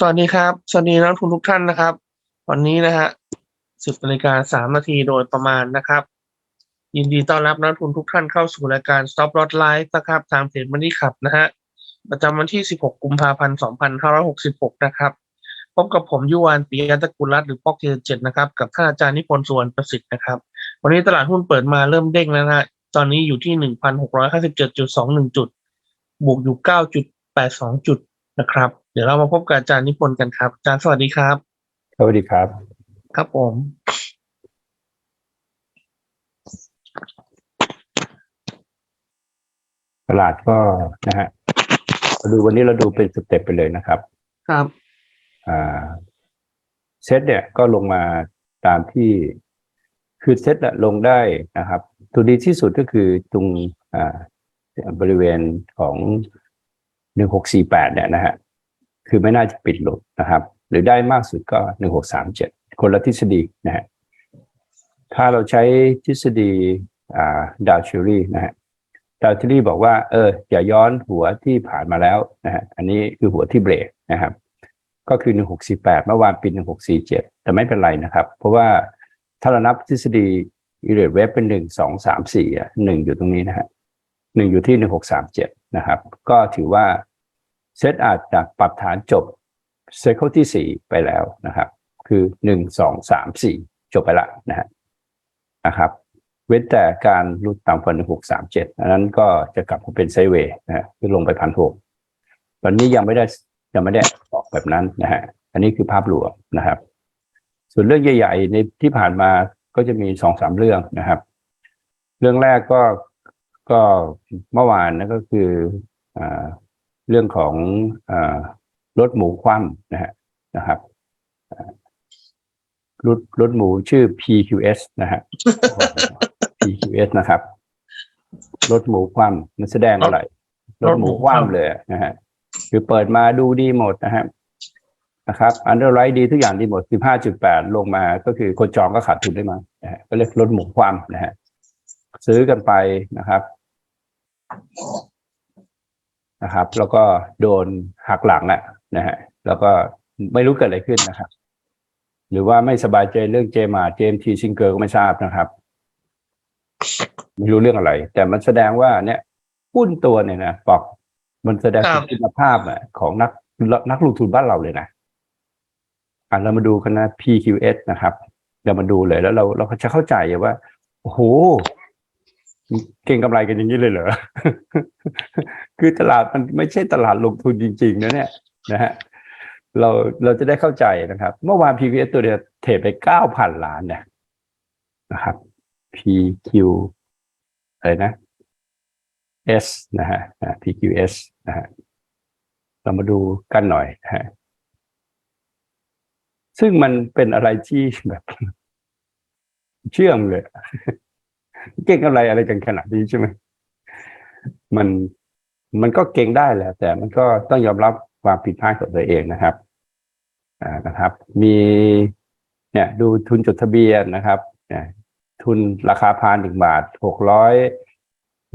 สวัสดีครับ สวัสดีนักลงทุนทุกท่านนะครับ วันนี้นะฮะสิบนาฬิกาสามนาทีโดยประมาณนะครับ ยินดีต้อนรับนักลงทุนทุกท่านเข้าสู่รายการ Stop Loss Live นะครับ ทางเพจมันนี่ขับนะฮะประจำวันที่16กุมภาพันธ์2566นะครับ พบกับผมยุวานปียตะกุลรัตน์หรือป๊อกเทเจ็ดนะครับ กับท่านอาจารย์นิพนธ์สุวรรณประสิทธิ์นะครับ วันนี้ตลาดหุ้นเปิดมาเริ่มเด้งแล้วนะฮะตอนนี้อยู่ที่1,657.21จุด บวกอยู่9.82จุดนะครับ เดี๋ยวเรามาพบกับอาจารย์นิพนธ์กันครับอาจารย์สวัสดีครับ สวัสดีครับ ครับผม ตลาดก็นะฮะมาดูวันนี้เราดูเป็นสเต็ปไปเลยนะครับ ครับ อ่าเซตเนี่ยก็ลงมาตามที่คือเซตอะลงได้นะครับ ตัวดีที่สุดก็คือตรงอ่าบริเวณของหนึ่งหกสี่แปดเนี่ยนะฮะ คือไม่น่าจะปิดหลุดนะครับ หรือได้มากสุดก็หนึ่งหกสามเจ็ดคนละทฤษฎีนะฮะถ้าเราใช้ทฤษฎีอ่าดาวชิรี่นะฮะดาวทิลี่บอกว่าเอออย่าย้อนหัวที่ผ่านมาแล้วนะฮะอันนี้คือหัวที่เบรกนะครับ ก็คือ1648เมื่อวานปิด1647แต่ไม่เป็นไรนะครับ เพราะว่าถ้าเรานับทฤษฎีอิเรตเวฟเป็น1 2 3 4อะ1อยู่ตรงนี้นะฮะ1อยู่ที่1637นะครับ ก็ถือว่า เซตอาจจะปรับฐานจบเซคเคิลที่ 4 ไปแล้วนะครับ คือ 1 2 3 4 จบไปละนะฮะนะครับ เว้นแต่การรุดต่ำกว่าหนึ่งหกสามเจ็ดอันนั้นก็จะกลับมาเป็นไซเวย์นะฮะคือลงไปพันหกตอนนี้ยังไม่ได้ยังไม่ได้ออกแบบนั้นนะฮะอันนี้คือภาพรวมนะครับ ส่วนเรื่องใหญ่ ๆ ในที่ผ่านมาก็จะมีสองสามเรื่องนะครับ เรื่องแรกก็ก็เมื่อวานนะก็คืออ่า เรื่องของอ่ารถหมูคว่ำนะฮะนะครับอ่ารถรถหมูชื่อ PQS นะฮะ PQS นะครับรถหมูคว่ำมันแสดงอะไรรถหมูคว่ำเลยนะฮะคือเปิดมาดูดีหมดนะฮะนะครับ อันเดอร์ไรดีทุกอย่างดีหมด15.8ลงมาก็คือคนจองก็ขาดทุนได้มานะฮะก็เรียกรถหมูคว่ำนะฮะซื้อกันไปนะครับ นะครับ แล้วก็โดนหักหลังอะนะฮะแล้วก็ไม่รู้เกิดอะไรขึ้นนะครับ หรือว่าไม่สบายใจเรื่องเจมาเจมทีซิงเกอร์ก็ไม่ทราบนะครับ ไม่รู้เรื่องอะไร แต่มันแสดงว่าเนี่ยหุ้นตัวเนี่ยนะบอกมันแสดงถึงคุณภาพอะของนักนักลงทุนบ้านเราเลยนะอะเรามาดูกันนะ PQS นะครับ เรามาดูเลยแล้วเราเราก็จะเข้าใจว่า โอ้โห เก่งกำไรกันอย่างนี้เลยเหรอ คือตลาดมันไม่ใช่ตลาดลงทุนจริง ๆ นะเนี่ยนะฮะเราเราจะได้เข้าใจนะครับ เมื่อวาน PQS ตัวเดียวเทรดไปเก้าพันล้านเนี่ยนะครับ PQ อะไรนะ S นะฮะ PQS นะฮะเรามาดูกันหน่อยนะฮะซึ่งมันเป็นอะไรที่แบบ เชื่อมเลย เก่งอะไรอะไรกันขนาดนี้ใช่ไหมมันมันก็เก่งได้แหละ แต่มันก็ต้องยอมรับความผิดพลาดของตัวเองนะครับอ่านะครับ มีเนี่ยดูทุนจดทะเบียนนะครับเนี่ยทุนราคาพานหนึ่งบาทหกร้อย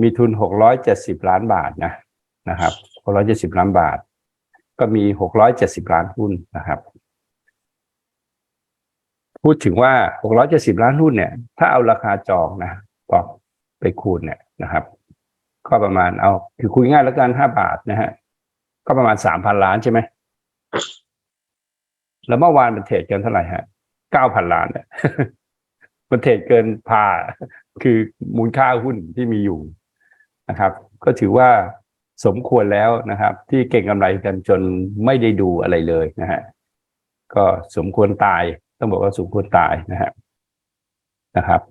มีทุนหกร้อยเจ็ดสิบล้านบาทนะนะครับหกร้อยเจ็ดสิบล้านบาท ก็มีหกร้อยเจ็ดสิบล้านหุ้นนะครับ พูดถึงว่าหกร้อยเจ็ดสิบล้านหุ้นเนี่ย ถ้าเอาราคาจองนะ กไปคูณเนี่ยนะครับ ก็ประมาณเอาคือคุยง่ายแล้วกันห้าบาทนะฮะก็ประมาณสามพันล้านใช่ไหมแล้วเมื่อวานมันเทรดกันเท่าไหร่ฮะเก้าพันล้านเนี่ยมันเทรดเกินพาคือมูลค่าหุ้นที่มีอยู่นะครับ ก็ถือว่าสมควรแล้วนะครับ ที่เก่งกำไรกันจนไม่ได้ดูอะไรเลยนะฮะก็สมควรตาย ต้องบอกว่าสมควรตายนะฮะนะครับ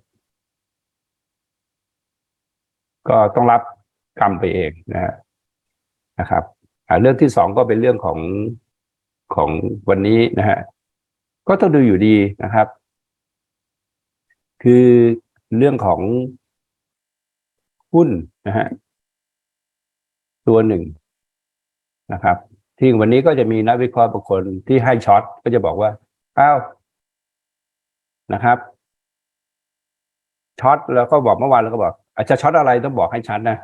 ก็ต้องรับกรรมไปเองนะนะครับเรื่องที่สองก็เป็นเรื่องของของวันนี้นะฮะก็ต้องดูอยู่ดีนะครับ คือเรื่องของหุ้นนะฮะตัวหนึ่งนะครับ ที่วันนี้ก็จะมีนักวิเคราะห์บางคนที่ให้ช็อตก็จะบอกว่าอ้าวนะครับ ช็อตแล้วก็บอกเมื่อวานแล้วก็บอก อาจจะช็อตอะไรต้องบอกให้ชัดนะ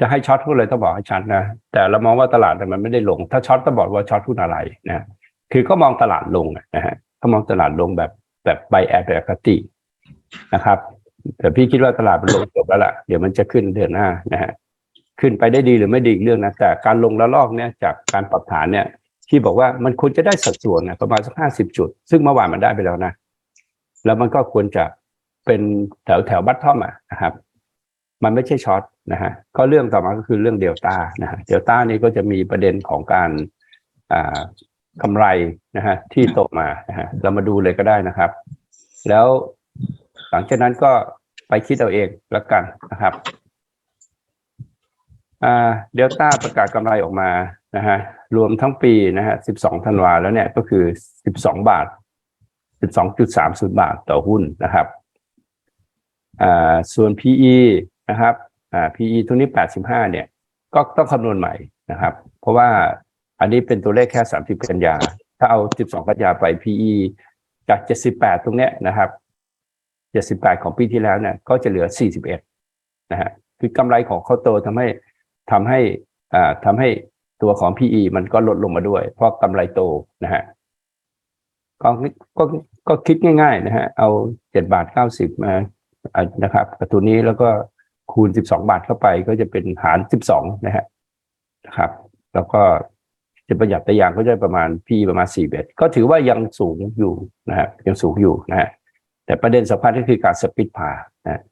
จะให้ช็อตหุ้นเลยต้องบอกให้ชัดนะแต่เรามองว่าตลาดมันไม่ได้ลง ถ้าช็อตต้องบอกว่าช็อตหุ้นอะไรนะคือก็มองตลาดลงนะฮะเขามองตลาดลงแบบแบบไบแอดแบบปกตินะครับ แต่พี่คิดว่าตลาดมันลงจบแล้วล่ะ เดี๋ยวมันจะขึ้นเดือนหน้านะฮะขึ้นไปได้ดีหรือไม่ดีอีกเรื่องนะแต่การลงละลอกเนี่ยจากการปรับฐานเนี่ย ที่บอกว่ามันควรจะได้สัดส่วนนะประมาณสักห้าสิบจุด ซึ่งเมื่อวานมันได้ไปแล้วนะแล้วมันก็ควรจะ เป็นแถวแถวบัตทอมอะนะครับ มันไม่ใช่ช็อตนะฮะก็เรื่องต่อมาก็คือเรื่องเดลต้านะฮะเดลต้านี่ก็จะมีประเด็นของการอ่ากำไรนะฮะที่ตกมานะฮะเรามาดูเลยก็ได้นะครับ แล้วหลังจากนั้นก็ไปคิดเอาเองแล้วกันนะครับเดลต้าประกาศกำไรออกมานะฮะรวมทั้งปีนะฮะ 12 ธันวาแล้วเนี่ยก็คือ 12 บาท 12.30 บาทต่อหุ้นนะครับ ส่วน PE นะครับอ่า PE ตัวนี้ 85 เนี่ย ก็ต้องคำนวณใหม่นะครับ เพราะว่าอันนี้เป็นตัวเลขแค่ 30 กันยา ถ้าเอา 12 กันยาไป PE จาก 78 ตรงเนี้ยนะครับ 78 ของปีที่แล้วเนี่ย ก็จะเหลือ 41 นะฮะ คือกำไรของเขาโตทำให้ทำให้อ่าทำให้ตัวของ PE มันก็ลดลงมาด้วย เพราะกำไรโตนะฮะก็ก็ก็คิดง่าย ๆ นะฮะ เอาเจ็ดบาทเก้าสิบมา นะครับกับตัวนี้แล้วก็คูณสิบสองบาทเข้าไปก็จะเป็นหารสิบสองนะฮะนะครับ แล้วก็จะประหยัดแต่อย่างก็จะประมาณ PE ประมาณสี่เบ็ดก็ถือว่ายังสูงอยู่นะฮะยังสูงอยู่นะฮะแต่ประเด็นสำคัญก็คือการสปิดพานะ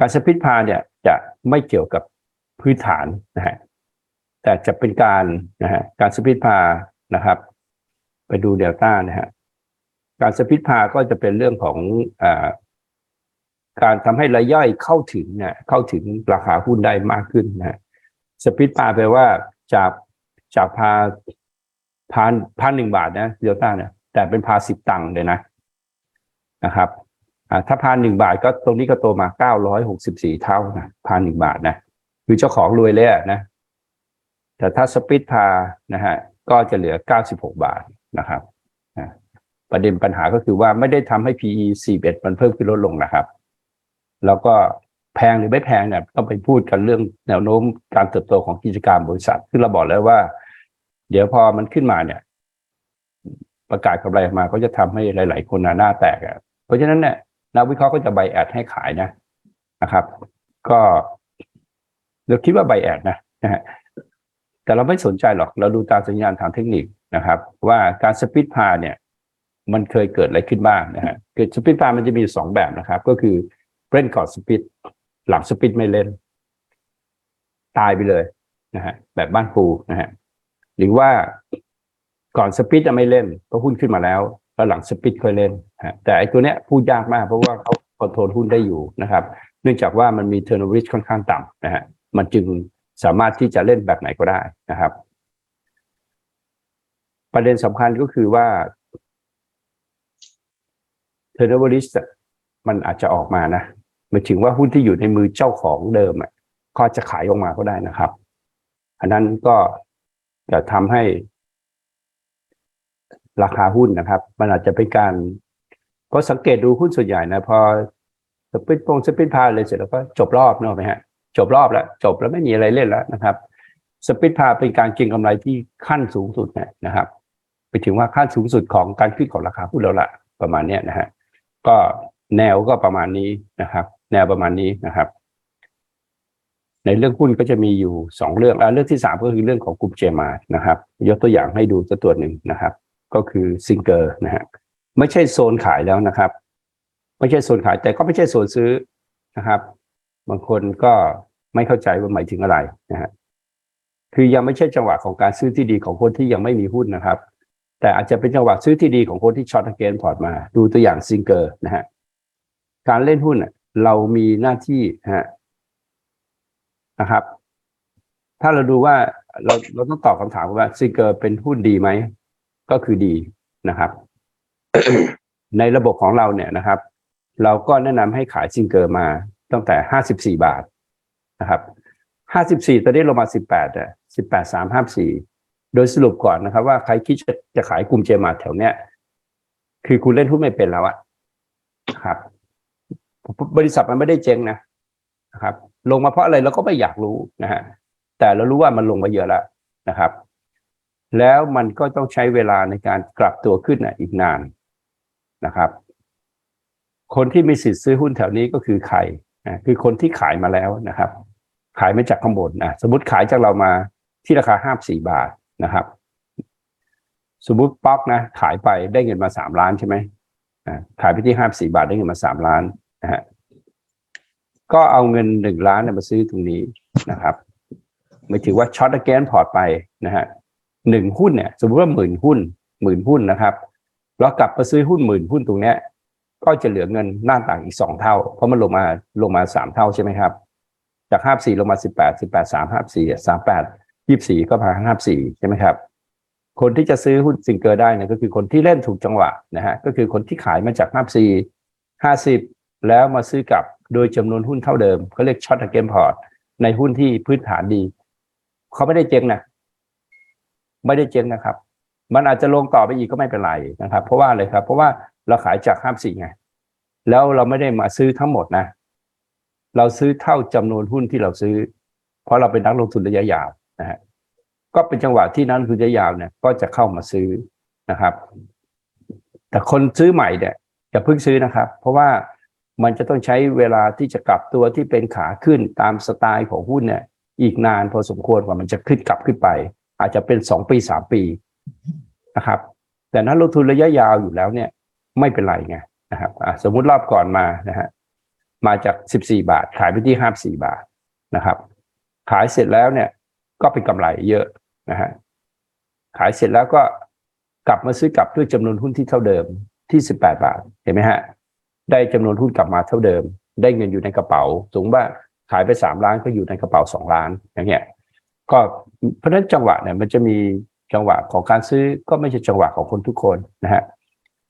การสปิดพาเนี่ยจะไม่เกี่ยวกับพื้นฐานนะฮะแต่จะเป็นการนะฮะการสปิดพานะครับ ไปดูเดลต้านะฮะการสปิดพาก็จะเป็นเรื่องของอา การทำให้รายย่อยเข้าถึงเนี่ยเข้าถึงราคาหุ้นได้มากขึ้นนะฮะสปิดพาแปลว่าจากจากพาพาพาหนึ่งบาทนะเดลต้าเนี่ยแต่เป็นพาสิบตังค์เลยนะนะครับอ่าถ้าพาหนึ่งบาทก็ตรงนี้ก็โตมาเก้าร้อยหกสิบสี่เท่านะพาหนึ่งบาทนะคือเจ้าของรวยเลยนะแต่ถ้าสปิดพานะฮะก็จะเหลือ96บหกบาทนะครับประเด็นปัญหาก็คือว่าไม่ได้ทำให้ PE 41 มันเพิ่มขึ้นลดลงนะครับ แล้วก็แพงหรือไม่แพงเนี่ยต้องไปพูดกันเรื่องแนวโน้มการเติบโตของกิจการบริษัทซึ่งเราบอกแล้วว่า เดี๋ยวพอมันขึ้นมาเนี่ย ประกาศกำไรออกมาก็จะทำให้หลาย ๆ คนหน้าแตกอะเพราะฉะนั้นเนี่ยนักวิเคราะห์ก็จะไบแอดให้ขายนะนะครับ ก็เราคิดว่าไบแอดนะนะฮะแต่เราไม่สนใจหรอก เราดูตามสัญญาณทางเทคนิคนะครับ ว่าการสปิดพาเนี่ย มันเคยเกิดอะไรขึ้นบ้างนะฮะคือสปิดพามันจะมีสองแบบนะครับ ก็คือ เล่นก่อนสปิดหลังสปิดไม่เล่น ตายไปเลยนะฮะแบบบ้านปูนะฮะหรือว่าก่อนสปิดจะไม่เล่นเพราะหุ้นขึ้นมาแล้วแล้วหลังสปิดค่อยเล่นฮะแต่ไอ้ตัวเนี้ยพูดยากมากเพราะว่าเขาคอนโทรลหุ้นได้อยู่นะครับ เนื่องจากว่ามันมี turnover risk ค่อนข้างต่ำนะฮะมันจึงสามารถที่จะเล่นแบบไหนก็ได้นะครับ ประเด็นสำคัญก็คือว่า turnover risk อะมันอาจจะออกมานะ หมายถึงว่าหุ้นที่อยู่ในมือเจ้าของเดิมอะก็จะขายออกมาก็ได้นะครับ อันนั้นก็จะทำให้ราคาหุ้นนะครับ มันอาจจะเป็นการเพราะสังเกตดูหุ้นส่วนใหญ่นะพอสปิดปงสปิดพาเลยเสร็จแล้วก็จบรอบเนอะไหมฮะจบรอบแล้วจบแล้วไม่มีอะไรเล่นแล้วนะครับ สปิดพาเป็นการเก็งกำไรที่ขั้นสูงสุดนะครับ ไปถึงว่าขั้นสูงสุดของการขึ้นของราคาหุ้นแล้วละประมาณเนี้ยนะฮะก็แนวก็ประมาณนี้นะครับ แนวประมาณนี้นะครับ ในเรื่องหุ้นก็จะมีอยู่สองเรื่องอะเรื่องที่สามก็คือเรื่องของกลุ่มเจมานะครับ ยกตัวอย่างให้ดูสักตัวหนึ่งนะครับ ก็คือซิงเกอร์นะฮะไม่ใช่โซนขายแล้วนะครับ ไม่ใช่โซนขายแต่ก็ไม่ใช่โซนซื้อนะครับ บางคนก็ไม่เข้าใจว่าหมายถึงอะไรนะฮะคือยังไม่ใช่จังหวะของการซื้อที่ดีของคนที่ยังไม่มีหุ้นนะครับ แต่อาจจะเป็นจังหวะซื้อที่ดีของคนที่ช็อตเกนพอร์ตมา ดูตัวอย่างซิงเกอร์นะฮะการเล่นหุ้นน่ะ เรามีหน้าที่ฮะนะครับ ถ้าเราดูว่าเราเราต้องตอบคำถามว่าซิงเกอร์เป็นหุ้นดีไหม ก็คือดีนะครับ ในระบบของเราเนี่ยนะครับ เราก็แนะนำให้ขายซิงเกอร์มาตั้งแต่ห้าสิบสี่บาทนะครับห้าสิบสี่ตอนนี้ลงมาสิบแปดอะสิบแปดสามห้าสี่โดยสรุปก่อนนะครับ ว่าใครคิดจะจะขายกลุ่มเจมาแถวเนี้ย คือคุณเล่นหุ้นไม่เป็นแล้วอะครับ บริษัทมันไม่ได้เจ๊งนะนะครับ ลงมาเพราะอะไรเราก็ไม่อยากรู้นะฮะแต่เรารู้ว่ามันลงมาเยอะแล้วนะครับ แล้วมันก็ต้องใช้เวลาในการกลับตัวขึ้นนะอีกนานนะครับ คนที่มีสิทธิ์ซื้อหุ้นแถวนี้ก็คือใครนะคือคนที่ขายมาแล้วนะครับ ขายมาจากข้างบนนะสมมติขายจากเรามาที่ราคาห้าสี่บาทนะครับ สมมติป๊อกนะ ขายไปได้เงินมาสามล้านใช่ไหมขายไปที่ห้าสี่บาทได้เงินมาสามล้าน นะฮะก็เอาเงินหนึ่งล้านเนี่ยมาซื้อตรงนี้นะครับหมายถึงว่าช็อตแกนพอร์ตไปนะฮะหนึ่งหุ้นเนี่ย สมมติว่าหมื่นหุ้นหมื่นหุ้นนะครับแล้วกลับมาซื้อหุ้นหมื่นหุ้นตรงเนี้ย ก็จะเหลือเงินหน้าต่างอีกสองเท่า เพราะมันลงมาลงมาสามเท่าใช่ไหมครับ จากห้าสี่ลงมาสิบแปดสิบแปดสามห้าสี่สามแปดยี่สี่ก็มาห้าสี่ใช่ไหมครับ คนที่จะซื้อหุ้นซิงเกอร์ได้เนี่ยก็คือคนที่เล่นถูกจังหวะนะฮะก็คือคนที่ขายมาจากห้าสี่ห้าสิบ แล้วมาซื้อกลับโดยจำนวนหุ้นเท่าเดิมเขาเรียกช็อตเกมพอร์ตในหุ้นที่พื้นฐานดีเขาไม่ได้เจ๊งนะไม่ได้เจ๊งนะครับ มันอาจจะลงต่อไปอีกก็ไม่เป็นไรนะครับ เพราะว่าอะไรครับ เพราะว่าเราขายจากห้าสี่ไง แล้วเราไม่ได้มาซื้อทั้งหมดนะ เราซื้อเท่าจำนวนหุ้นที่เราซื้อ เพราะเราเป็นนักลงทุนระยะยาวนะฮะก็เป็นจังหวะที่นักลงทุนระยะยาวเนี่ยก็จะเข้ามาซื้อนะครับ แต่คนซื้อใหม่เนี่ยอย่าเพิ่งซื้อนะครับ เพราะว่า มันจะต้องใช้เวลาที่จะกลับตัวที่เป็นขาขึ้นตามสไตล์ของหุ้นเนี่ยอีกนานพอสมควรกว่ามันจะขึ้นกลับขึ้นไป อาจจะเป็นสองปีสามปีนะครับ แต่นักลงทุนระยะยาวอยู่แล้วเนี่ยไม่เป็นไรไงนะครับสมมุติรอบก่อนมานะฮะมาจากสิบสี่บาท ขายไปที่ห้าสี่บาทนะครับ ขายเสร็จแล้วเนี่ย ก็เป็นกำไรเยอะนะฮะขายเสร็จแล้วก็กลับมาซื้อกลับด้วยจำนวนหุ้นที่เท่าเดิมที่สิบแปดบาทเห็นไหมฮะ ได้จำนวนหุ้นกลับมาเท่าเดิม ได้เงินอยู่ในกระเป๋าสมมติว่าขายไปสามล้านก็อยู่ในกระเป๋าสองล้านอย่างเงี้ยก็เพราะฉะนั้นจังหวะเนี่ยมันจะมีจังหวะของการซื้อก็ไม่ใช่จังหวะของคนทุกคนนะฮะ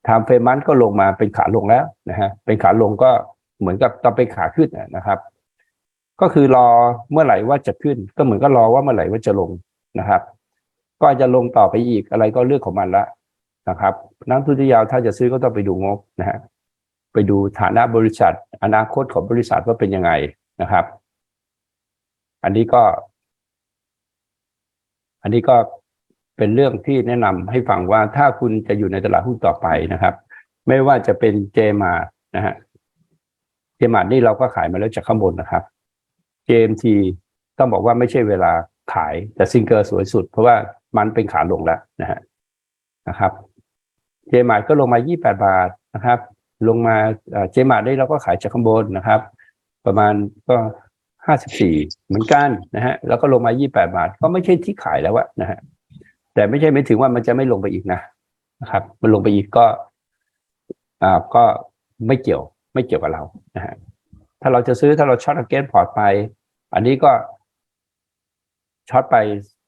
ทำเฟมันก็ลงมาเป็นขาลงแล้วนะฮะเป็นขาลงก็เหมือนกับตอนเป็นขาขึ้นนะครับ ก็คือรอเมื่อไหร่ว่าจะขึ้น ก็เหมือนก็รอว่าเมื่อไหร่ว่าจะลงนะครับ ก็อาจจะลงต่อไปอีกอะไรก็เรื่องของมันละนะครับนักทุนที่ยาวถ้าจะซื้อก็ต้องไปดูงบนะฮะ ไปดูฐานะบริษัท อนาคตของบริษัทว่าเป็นยังไงนะครับ อันนี้ก็ อันนี้ก็เป็นเรื่องที่แนะนำให้ฟังว่าถ้าคุณจะอยู่ในตลาดหุ้นต่อไปนะครับ ไม่ว่าจะเป็นเจมานะฮะเจมานี่เราก็ขายมาแล้วจากข้างบนนะครับ JMT ต้องบอกว่าไม่ใช่เวลาขายแต่ซิงเกอร์สวยสุด เพราะว่ามันเป็นขาลงแล้วนะฮะนะครับ เจมาก็ลงมา 28 บาทนะครับ ลงมาเจมาได้เราก็ขายจากข้างบนนะครับ ประมาณก็54เหมือนกันนะฮะแล้วก็ลงมา28บาท ก็ไม่ใช่ที่ขายแล้วอะนะฮะแต่ไม่ใช่ไม่ถึงว่ามันจะไม่ลงไปอีกนะนะครับ มันลงไปอีกก็อ่าก็ไม่เกี่ยวไม่เกี่ยวกับเรานะฮะถ้าเราจะซื้อถ้าเราช็อตเกนพอร์ตไป อันนี้ก็ช็อตไป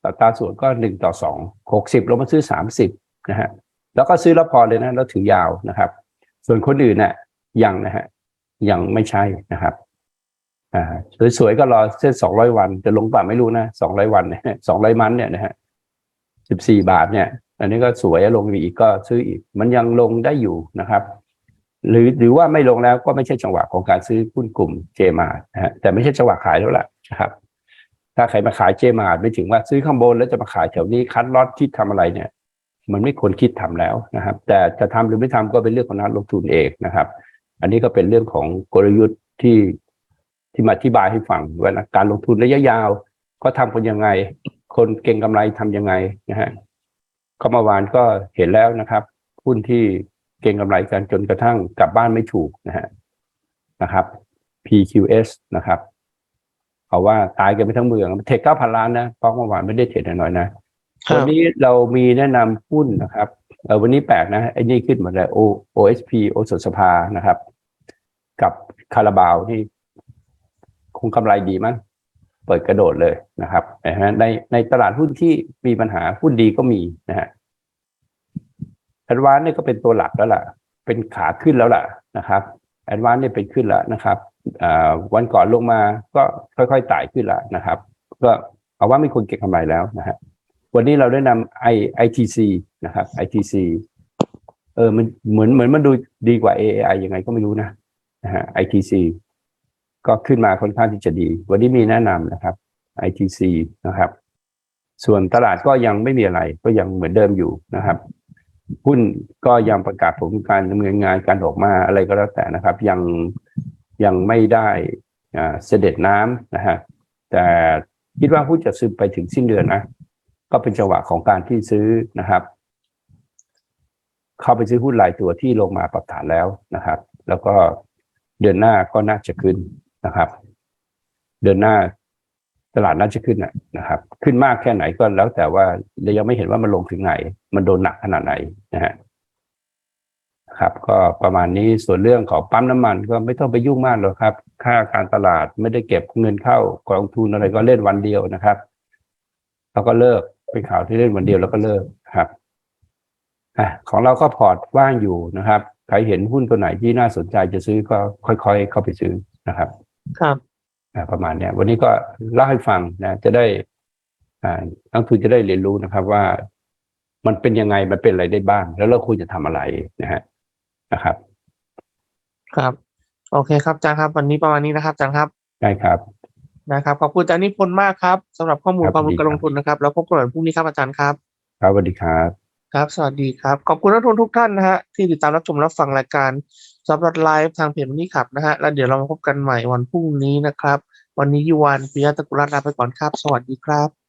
ต่อตราส่วนก็หนึ่งต่อสองหกสิบลงมาซื้อสามสิบนะฮะแล้วก็ซื้อแล้วพอเลยนะแล้วถือยาวนะครับ ส่วนคนอื่นน่ะยังนะฮะยังไม่ใช่นะครับอ่าสวยๆก็รอเส้นสองร้อยวันจะลงป่ะไม่รู้นะสองร้อยวันเนี่ยสองร้อยมันเนี่ยนะฮะสิบสี่บาทเนี่ย อันนี้ก็สวยลงอีกก็ซื้ออีก มันยังลงได้อยู่นะครับ หรือหรือว่าไม่ลงแล้วก็ไม่ใช่จังหวะของการซื้อหุ้นกลุ่มเจมานะฮะแต่ไม่ใช่จังหวะขายแล้วล่ะนะครับถ้าใครมาขายเจมาไม่ถึงว่าซื้อข้างบนแล้วจะมาขายแถวนี้คัดลอตคิดทำอะไรเนี่ย มันไม่ควรคิดทำแล้วนะครับ แต่จะทำหรือไม่ทำก็เป็นเรื่องของนักลงทุนเองนะครับ อันนี้ก็เป็นเรื่องของกลยุทธ์ที่ที่มาอธิบายให้ฟังว่าการลงทุนระยะยาวก็ทำกันยังไง คนเก่งกำไรทำยังไงนะฮะก็เมื่อวานก็เห็นแล้วนะครับหุ้นที่เก่งกำไรกันจนกระทั่งกลับบ้านไม่ถูกนะฮะนะครับ PQS นะครับเอาว่าตายกันไปทั้งเมืองเทคเก้าพันล้านนะเพราะเมื่อวานไม่ได้เทรดน้อยๆนะ วันนี้เรามีแนะนำหุ้นนะครับเออวันนี้แปลกนะไอ้นี่ขึ้นมาเลย O OSP โอสถสภานะครับ กับคาราบาวที่คงกำไรดีมั้งเปิดกระโดดเลยนะครับนะฮะในในตลาดหุ้นที่มีปัญหาหุ้นดีก็มีนะฮะแอดวานเนี่ยก็เป็นตัวหลักแล้วล่ะ เป็นขาขึ้นแล้วล่ะนะครับแอดวานเนี่ยเป็นขึ้นแล้วนะครับวันก่อนลงมาก็ค่อยๆไต่ขึ้นแล้วนะครับ ก็เอาว่าไม่ควรเก็งกำไรแล้วนะฮะ วันนี้เราได้นำ I ITC นะครับ ITC เออมันเหมือนเหมือนมันดูดีกว่า AI ยังไงก็ไม่รู้นะนะฮะ ITC ก็ขึ้นมาค่อนข้างที่จะดี วันนี้มีแนะนำนะครับ ITC นะครับ ส่วนตลาดก็ยังไม่มีอะไร ก็ยังเหมือนเดิมอยู่นะครับหุ้นก็ยังประกาศผลการดำเนินงานการออกมาอะไรก็แล้วแต่นะครับ ยังยังไม่ได้อ่าเสด็จน้ำนะฮะแต่คิดว่าหุ้นจะซึมไปถึงสิ้นเดือนนะ ก็เป็นจังหวะของการที่ซื้อนะครับ เข้าไปซื้อหุ้นรายตัวที่ลงมาปรับฐานแล้วนะครับ แล้วก็เดือนหน้าก็น่าจะขึ้นนะครับ เดือนหน้าตลาดน่าจะขึ้นนะครับ ขึ้นมากแค่ไหนก็แล้วแต่ว่าเรายังไม่เห็นว่ามันลงถึงไหน มันโดนหนักขนาดไหนนะฮะครับ ก็ประมาณนี้ส่วนเรื่องของปั๊มน้ำมันก็ไม่ต้องไปยุ่งมากหรอกครับ ค่าการตลาดไม่ได้เก็บเงินเข้ากองทุนอะไรก็เล่นวันเดียวนะครับ แล้วก็เลิกเป็นข่าวที่เล่นวันเดียวแล้วก็เลิกครับอะของเราก็พอร์ตว่างอยู่นะครับใครเห็นหุ้นตัวไหนที่น่าสนใจจะซื้อก็ค่อยๆ เข้าไปซื้อนะครับ ครับอ่าประมาณเนี้ยวันนี้ก็เล่าให้ฟังนะ จะได้อ่านักทุนจะได้เรียนรู้นะครับว่ามันเป็นยังไงมันเป็นอะไรได้บ้าง แล้วเราควรจะทำอะไรนะฮะนะครับ ครับ โอเคครับอาจารย์ครับ วันนี้ประมาณนี้นะครับอาจารย์ครับ ได้ครับ นะครับขอบคุณอาจารย์นิพนธ์มากครับสำหรับข้อมูลครับความรู้ดีการครับลงทุนนะครับ แล้วพบกันใหม่พรุ่งนี้ครับอาจารย์ครับครับสวัสดีครับ ครับ สวัสดีครับ ขอบคุณนักลงทุนทุกท่านนะฮะที่ติดตามรับชมรับฟังรายการซับรัดไลฟ์ทางเพจวันนี้ขับนะฮะแล้วเดี๋ยวเรามาพบกันใหม่วันพรุ่งนี้นะครับ วันนี้ยูวานปิยะตะกุรัตน์ลาไปก่อนครับ สวัสดีครับ